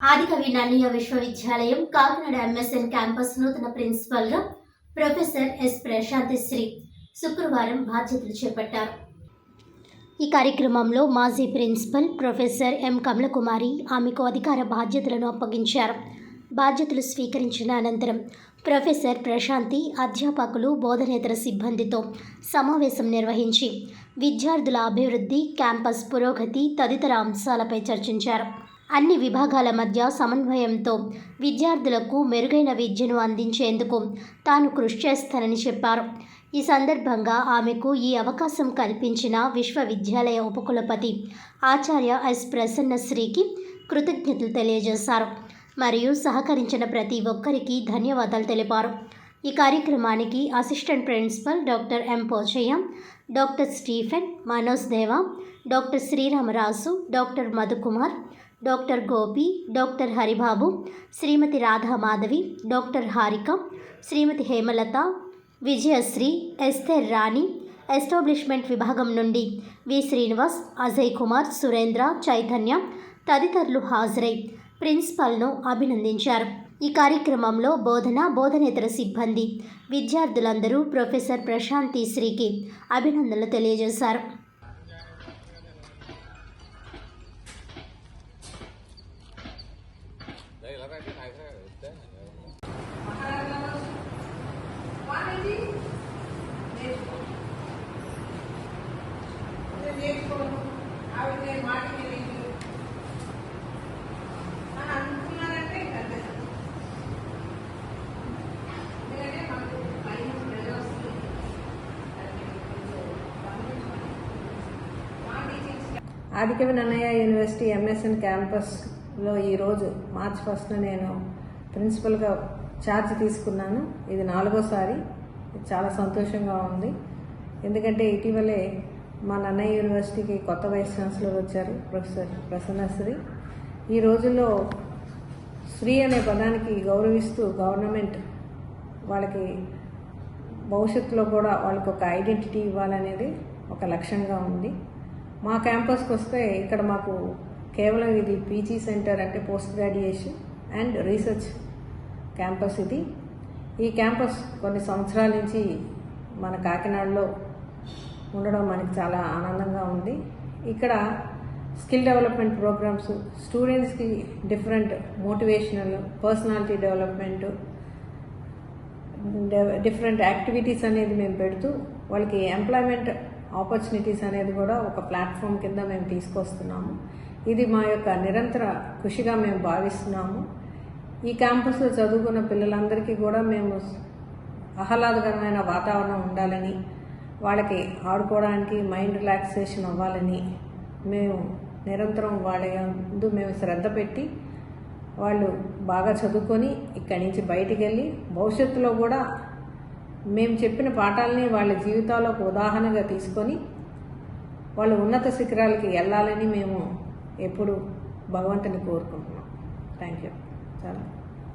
ఆదికవి నన్నయ్య విశ్వవిద్యాలయం Kakinada MSN campus నూతన ప్రిన్సిపల్గా ప్రొఫెసర్ ఎస్ ప్రశాంతి శ్రీ శుక్రవారం బాధ్యతలు చేపట్టారు. ఈ కార్యక్రమంలో మాజీ ప్రిన్సిపల్ ప్రొఫెసర్ ఎం కమలకుమారి ఆమెకు అధికార బాధ్యతలను అప్పగించారు. బాధ్యతలు స్వీకరించిన అనంతరం ప్రొఫెసర్ ప్రశాంతి అధ్యాపకులు బోధనేతర సిబ్బందితో సమావేశం నిర్వహించి విద్యార్థుల అభివృద్ధి క్యాంపస్ పురోగతి తదితర అంశాలపై చర్చించారు. అన్ని విభాగాల మధ్య సమన్వయంతో విద్యార్థులకు మెరుగైన విద్యను అందించేందుకు తాను కృషి చేస్తానని చెప్పారు. ఈ సందర్భంగా ఆమెకు ఈ అవకాశం కల్పించిన విశ్వవిద్యాలయ ఉపకులపతి ఆచార్య ఎస్ ప్రసన్నశ్రీకి కృతజ్ఞతలు తెలియజేశారు మరియు సహకరించిన ప్రతి ఒక్కరికి ధన్యవాదాలు తెలిపారు. ఈ కార్యక్రమానికి assistant principal doctor M Pochaiah doctor Stephen Manoj Deva doctor Sriramaraju doctor Madhukumar doctor Gopi doctor Haribabu Srimati Radha Madhavi doctor Harika Srimati Hemalatha Vijayasri Esther Rani establishment విభాగం నుండి వి. శ్రీనివాస్ అజయ్ కుమార్ సురేంద్ర చైతన్య తదితరులు హాజరై ప్రిన్సిపాల్ను అభినందించారు. ఈ కార్యక్రమంలో బోధన బోధనేతర సిబ్బంది విద్యార్థులందరూ ప్రొఫెసర్ ప్రశాంతి శ్రీకి అభినందనలు తెలియజేశారు. నేర్చుకోను ఆవిడ నేను మాట తెలియదు అని అనుకున్నారంటే అంతే ఎందుకంటే మనకు పైన వస్తుంది ఆదికవి నన్నయ్య యూనివర్సిటీ ఎంఎస్ఎన్ లో ఈరోజు మార్చ్ ఫస్ట్ నేను ప్రిన్సిపల్గా ఛార్జ్ తీసుకున్నాను. ఇది నాలుగోసారి. చాలా సంతోషంగా ఉంది. ఎందుకంటే ఇటీవలే మా నన్నయ్య యూనివర్సిటీకి కొత్త వైస్ ఛాన్సలర్ వచ్చారు ప్రొఫెసర్ ప్రసన్నశ్రీ ఈ రోజుల్లో స్త్రీ అనే పదానికి గౌరవిస్తూ గవర్నమెంట్ వాళ్ళకి భవిష్యత్తులో కూడా వాళ్ళకి ఒక ఐడెంటిటీ ఇవ్వాలనేది ఒక లక్ష్యంగా ఉంది. మా క్యాంపస్కి వస్తే ఇక్కడ మాకు కేవలం ఇది పీజీ సెంటర్ అంటే post graduation and research campus ఇది. ఈ క్యాంపస్ కొన్ని సంవత్సరాల నుంచి మన కాకినాడలో ఉండడం మనకి చాలా ఆనందంగా ఉంది. ఇక్కడ స్కిల్ డెవలప్మెంట్ ప్రోగ్రామ్స్ స్టూడెంట్స్కి different motivational personality development different activities అనేది మేము పెడుతూ వాళ్ళకి ఎంప్లాయ్మెంట్ ఆపర్చునిటీస్ అనేది కూడా ఒక ప్లాట్ఫామ్ కింద మేము తీసుకొస్తున్నాము. ఇది మా యొక్క నిరంతర కృషిగా మేము భావిస్తున్నాము. ఈ క్యాంపస్లో చదువుకున్న పిల్లలందరికీ కూడా మేము ఆహ్లాదకరమైన వాతావరణం ఉండాలని వాళ్ళకి ఆడుకోవడానికి మైండ్ రిలాక్సేషన్ అవ్వాలని మేము నిరంతరం వాళ్ళ ముందు మేము శ్రద్ధ పెట్టి వాళ్ళు బాగా చదువుకొని ఇక్కడి నుంచి బయటికి వెళ్ళి భవిష్యత్తులో కూడా మేము చెప్పిన పాఠాలని వాళ్ళ జీవితాలకు ఉదాహరణగా తీసుకొని వాళ్ళు ఉన్నత శిఖరాలకి వెళ్ళాలని మేము ఎప్పుడు భగవంతుని కోరుకుంటున్నాం. థ్యాంక్ యూ చాలా